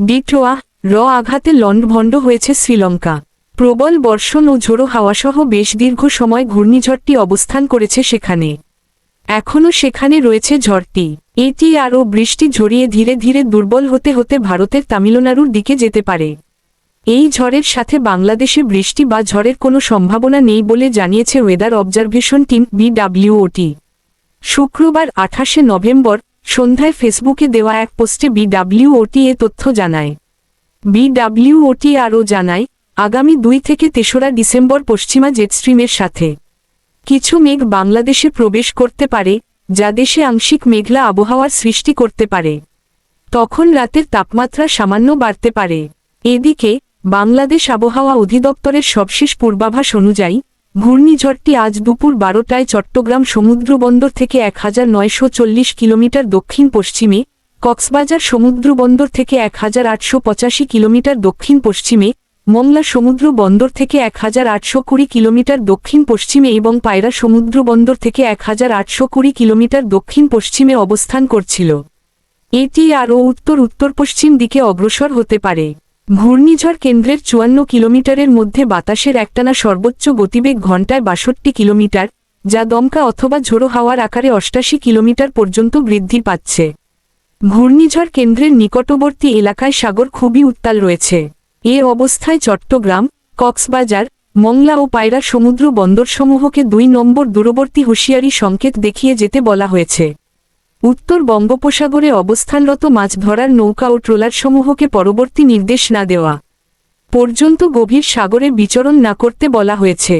ডিটোয়া র আঘাতে লণ্ডভণ্ড হয়েছে শ্রীলঙ্কা। প্রবল বর্ষণ ও ঝোড়ো হাওয়াসহ বেশ দীর্ঘ সময় ঘূর্ণিঝড়টি অবস্থান করেছে সেখানে। এখনও সেখানে রয়েছে ঝড়টি। এটি আরও বৃষ্টি ঝরিয়ে ধীরে ধীরে দুর্বল হতে হতে ভারতের তামিলনাড়ুর দিকে যেতে পারে। এই ঝড়ের সাথে বাংলাদেশে বৃষ্টি বা ঝড়ের কোনো সম্ভাবনা নেই বলে জানিয়েছে ওয়েদার অবজারভেশন টিম বিডাব্লিউওটি। শুক্রবার আঠাশে নভেম্বর সন্ধ্যায় ফেসবুকে দেওয়া এক পোস্টে বিডাব্লিউওটি এ তথ্য জানায়। বিডাব্লিউওটি আরও জানায়, আগামী দুই থেকে তেসরা ডিসেম্বর পশ্চিমা জেটস্ট্রিমের সাথে। কিছু মেঘ বাংলাদেশে প্রবেশ করতে পারে, যা দেশে আংশিক মেঘলা আবহাওয়ার সৃষ্টি করতে পারে। তখন রাতের তাপমাত্রা সামান্য বাড়তে পারে। এদিকে, বাংলাদেশ আবহাওয়া অধিদপ্তরের সবশেষ পূর্বাভাস অনুযায়ী ঘূর্ণিঝড়টি আজ দুপুর বারোটায় চট্টগ্রাম সমুদ্রবন্দর থেকে এক হাজার নয়শো চল্লিশ কিলোমিটার দক্ষিণ পশ্চিমে, কক্সবাজার সমুদ্রবন্দর থেকে এক হাজার আটশো পঁচাশি কিলোমিটার দক্ষিণ পশ্চিমে, মংলা সমুদ্র বন্দর থেকে এক হাজার আটশো কুড়ি কিলোমিটার দক্ষিণ পশ্চিমে এবং পায়রা সমুদ্র বন্দর থেকে এক হাজার আটশো কুড়ি কিলোমিটার দক্ষিণ পশ্চিমে অবস্থান করছিল। এটি আরও উত্তর উত্তর পশ্চিম দিকে অগ্রসর হতে পারে। ঘূর্ণিঝড় কেন্দ্রের চুয়ান্ন কিলোমিটারের মধ্যে বাতাসের একটানা সর্বোচ্চ গতিবেগ ঘণ্টায় বাষট্টি কিলোমিটার, যা দমকা অথবা ঝোড়ো হাওয়ার আকারে অষ্টাশি কিলোমিটার পর্যন্ত বৃদ্ধি পাচ্ছে। ঘূর্ণিঝড় কেন্দ্রের নিকটবর্তী এলাকায় সাগর খুবই উত্তাল রয়েছে। এ অবস্থায় চট্টগ্রাম, কক্সবাজার, মংলা ও পায়রা সমুদ্র বন্দরসমূহকে দুই নম্বর দূরবর্তী হুঁশিয়ারি সংকেত দেখিয়ে যেতে বলা হয়েছে। উত্তর বঙ্গোপসাগরে অবস্থানরত মাছ ধরার নৌকা ও ট্রোলারসমূহকে পরবর্তী নির্দেশ না দেওয়া পর্যন্ত গভীর সাগরে বিচরণ না করতে বলা হয়েছে।